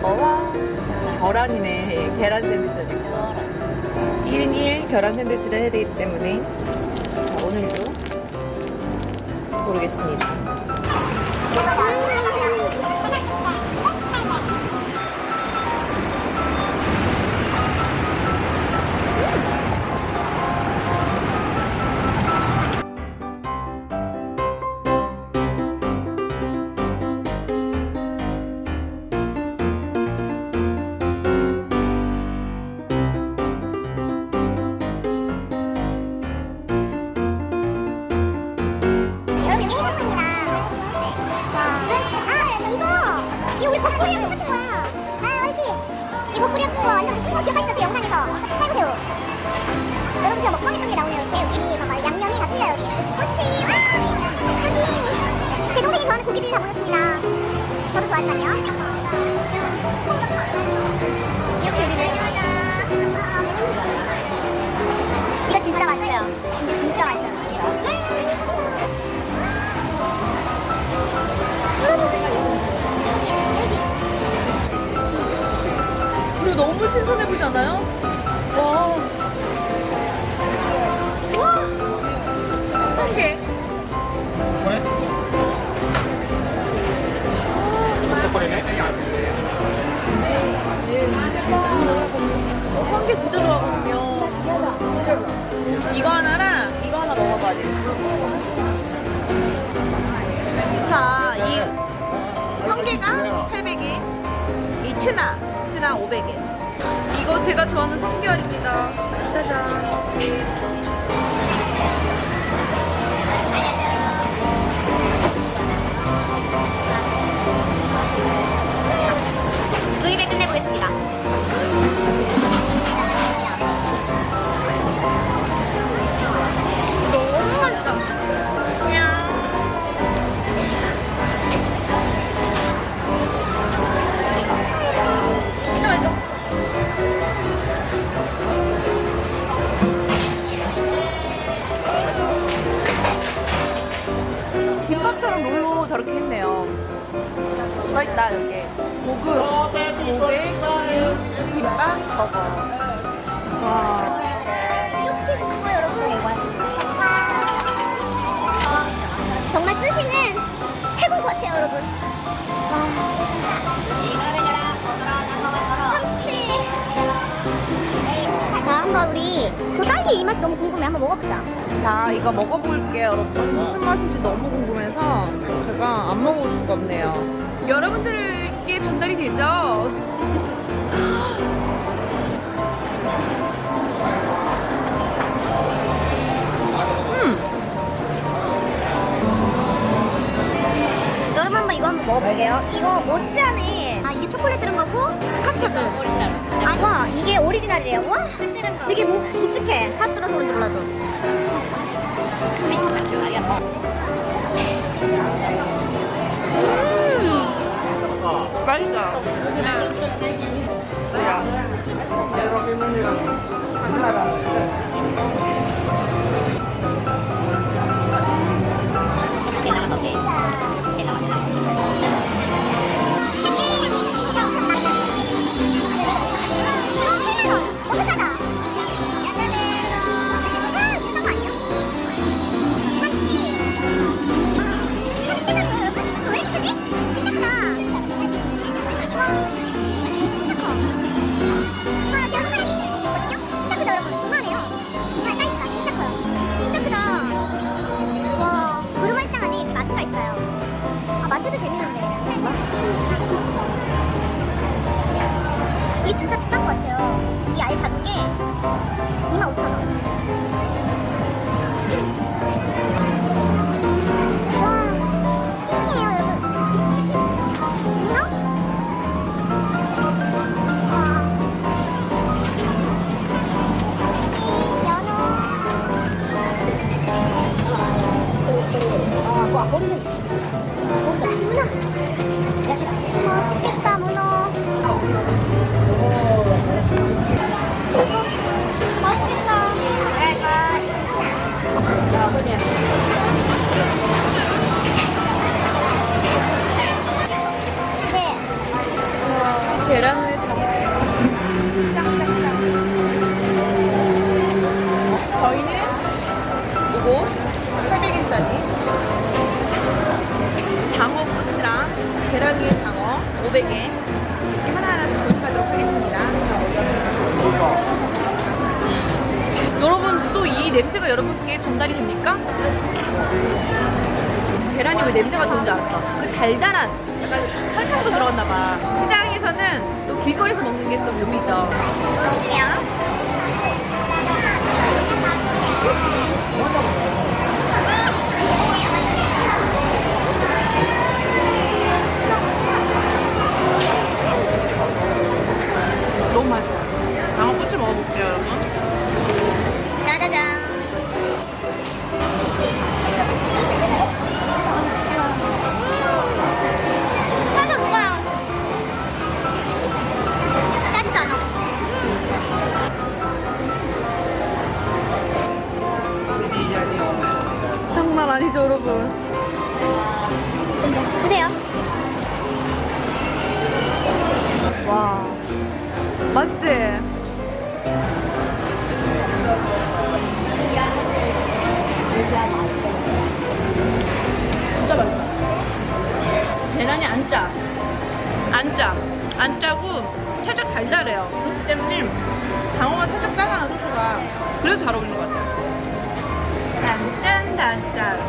넘버원 계란이네. 계란 샌드위치니까. 1인 1 계란 샌드위치를 해야 되기 때문에. 자, 오늘도 고르겠습니다 이렇게 우리는 이거 진짜 맛있어요. 이거 진짜 맛있어요. 그리고 너무 신선해 보이지 않아요? 와. 와. 성게 진짜 좋아하거든요. 이거 하나랑 이거 하나 먹어봐야 돼. 자, 이 성게가 800엔, 이 튜나, 튜나 500엔. 이거 제가 좋아하는 성게알입니다. 짜잔. 구입을 끝내보겠습니다. 자, 한번 우리 저 딸기 이 맛이 너무 궁금해. 한번 먹어보자. 자, 이거 먹어볼게요, 여러분. 무슨 맛인지 너무 궁금해서 제가 안 먹어볼 수가 없네요. 여러분들께 전달이 되죠? 여러분 한번 이거 한번 먹어볼게요. 이거 모찌안에 아 이게 초콜릿 들은 거고 카스터드. 아, 와 이게 오리지널이래요. 와 되게 뭐 묵직해. 카스터라서 그런지 몰라도. 맛있어. 아, 저희는 이거 800엔짜리 장어 꼬치랑 계란위에 장어 500엔 이렇게 하나하나씩 구입하도록 하겠습니다. 여러분 또 이 냄새가 여러분께 전달이 됩니까? 계란이 왜 냄새가 좋은지 알았어. 그 달달한 약간 설탕도 들어갔나봐. 시장에서는 길거리에서 먹는 게 또 묘미죠. 너무 맛있어. 장어 꼬치 먹어볼게요, 여러분. 짜자잔. 안 짜고 살짝 달달해요. 때문에 장어가 살짝 짜잖아, 소스가. 그래서 잘 어울리는 것 같아요. 단짠, 단짠.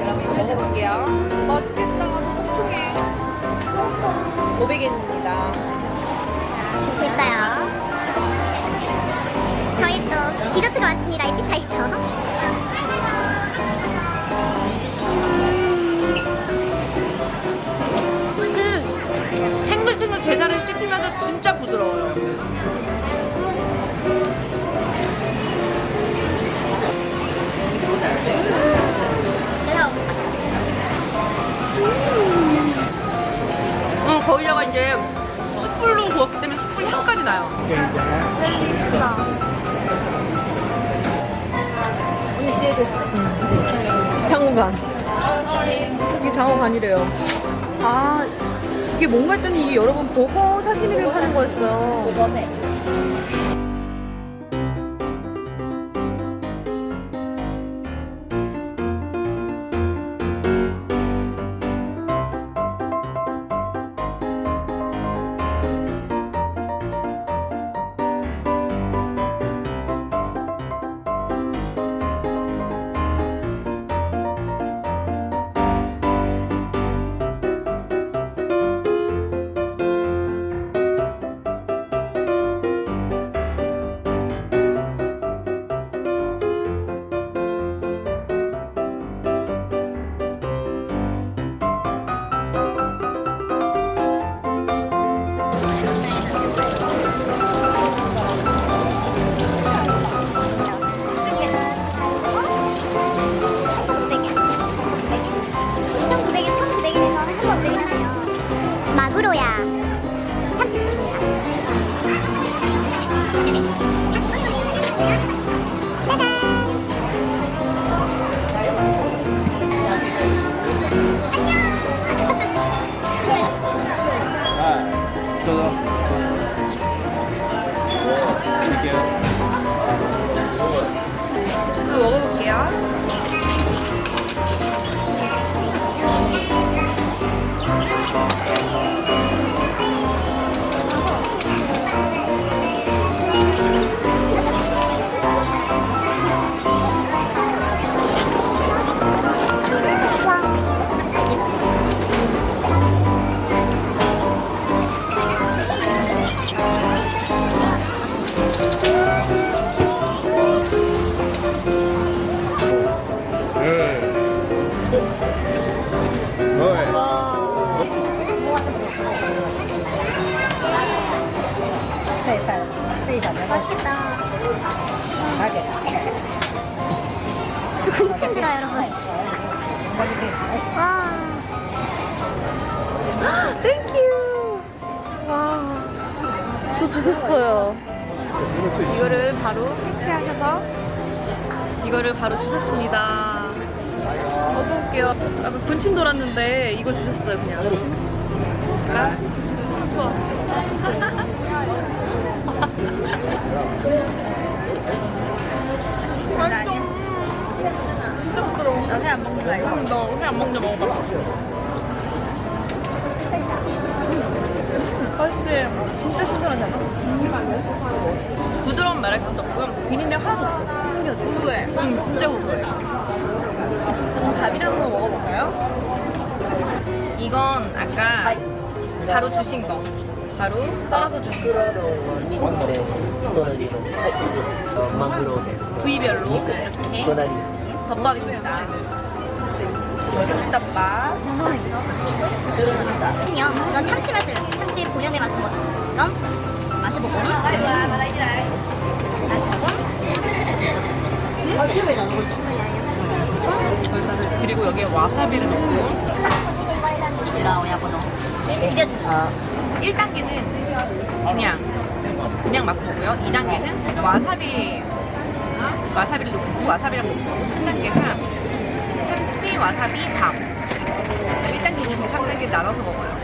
여러분 먹어볼게요. 맛있겠다. 너무 통통해. 500엔입니다. 듣고 있어요. 저희 또 디저트가 왔습니다. 에피타이저. 거기다가 이제 숯불로 구웠기 때문에 숯불 향까지 나요. 장어간. 이게 장어간이래요. 아, 이게 뭔가 했더니 이게 여러분 보고 사시미를 파는 거였어요. 군침 들어요, 여러분. 와. 땡큐. 와, 저 주셨어요. 이거를 바로 해체하셔서 이거를 바로 주셨습니다. 먹어볼게요. 약간 군침 돌았는데 이걸 주셨어요, 그냥. 아, 좋아. 맛있어. 진짜 너회안 먹는데 먹어봐. 맛있지? 진짜 신선하지 않아? 부드러운 말할 것도 없고요. 비린내 하나도 없어. 신기하지? 응, 진짜 고소해. 그럼 밥이랑 거 먹어볼까요? 이건 아까 바로 주신 거. 바로 썰어서 주신 거. 부위별로 이렇게 덮밥입니다. 참치덮밥. 요 이건 참치 맛을 참치 본연의 뭐 그럼 마셔보고 마시고 그리고 여기에 와사비를 넣고. 1단계는 그냥 그냥 맛 보고요. 2단계는 와사비 와사비를 넣고 와사비랑 넣고 3단계가 와사비 밥 1단계, 2단계, 3단계 나눠서 먹어요.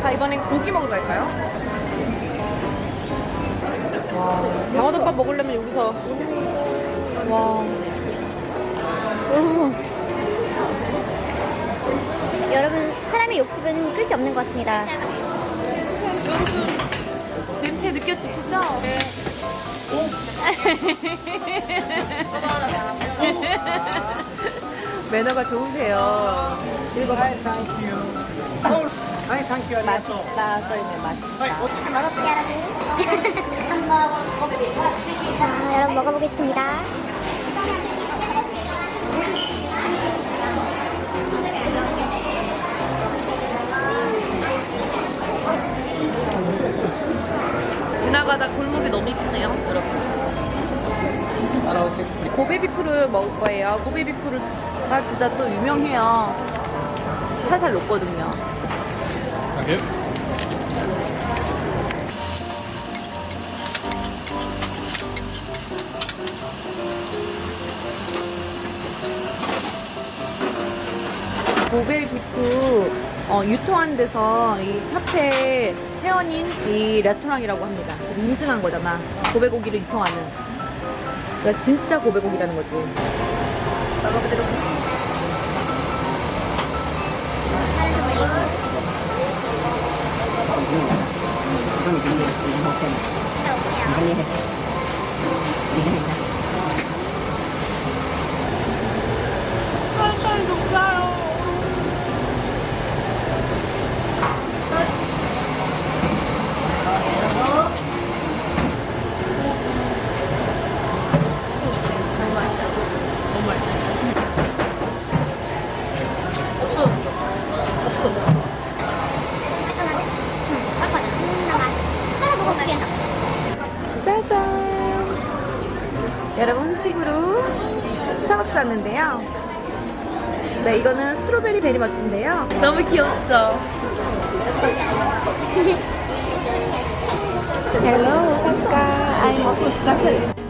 자 이번엔 고기 먹으러 갈까요? 와 장어덮밥 먹으려면 여기서 와 음. 여러분 사람의 욕심은 끝이 없는 것 같습니다 냄새 느껴지시죠? 매너가 좋으세요. 읽어봐. 맛있다 써있네 맛있다. 한번 먹어볼게요 여러분 자 여러분 먹어보겠습니다 지나가다 골목이 너무 이쁘네요, 여러분. 고베 비프를 먹을 거예요. 고베 비프가 진짜 또 유명해요. 살살 녹거든요. Danke. 고베비프 어, 유통하는 데서 이 카페 회원인 이 레스토랑이라고 합니다. 인증한 거잖아. 고베고기를 유통하는. 그러니까 진짜 고베고기라는 거지. 먹어보도록 하겠습니다. 살살 녹아요. 너무 맛있다. 너무 맛있다. 없어졌어. 없어졌어. 하나 먹어보겠다 짜잔! 여러분 후식으로 왔는데요. 네, 이거는 스트로베리 베리 멋진데요. 너무 귀엽죠? 헬로, 아까 I'm